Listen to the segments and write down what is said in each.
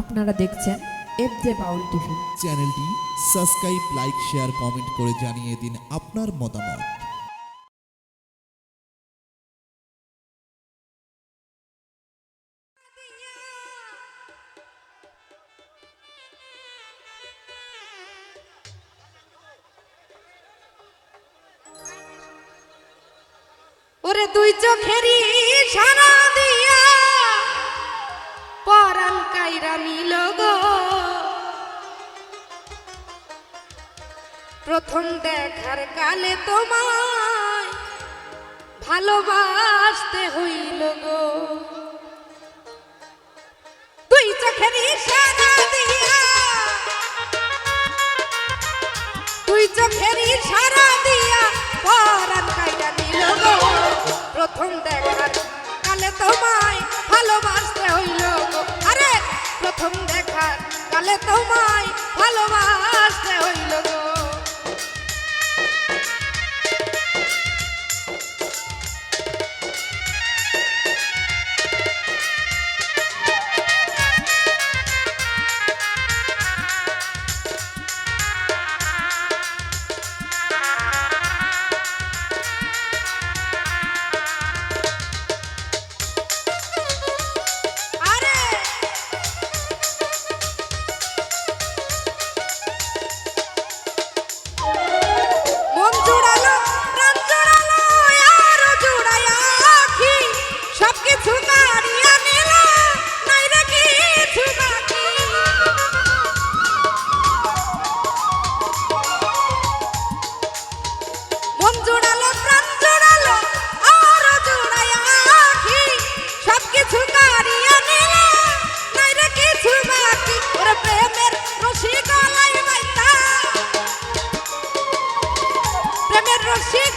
আপনারা দেখছেন F J Baul TV. চ্যানেলটি সাবস্ক্রাইব লাইক শেয়ার কমেন্ট করে জানিয়ে দিন আপনার মতামত। ওরে দুই চোখেরই গো প্রথম দেখার কালে তোমায় ভালোবাসতে হইল গো। দুই চোখেরই সারা দিয়া তুই চোখের সারা দিয়া পরান কাইরা নিল গো। প্রথম দেখার কালে তোমায় ভালোবাসতে হইল গো। প্রথম দেখার কালে তোমায় ভালোবাসতে হইল গো। Gracias.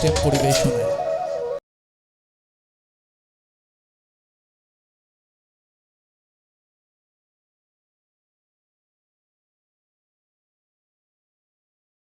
সিস্টেম পরিবেশনায়।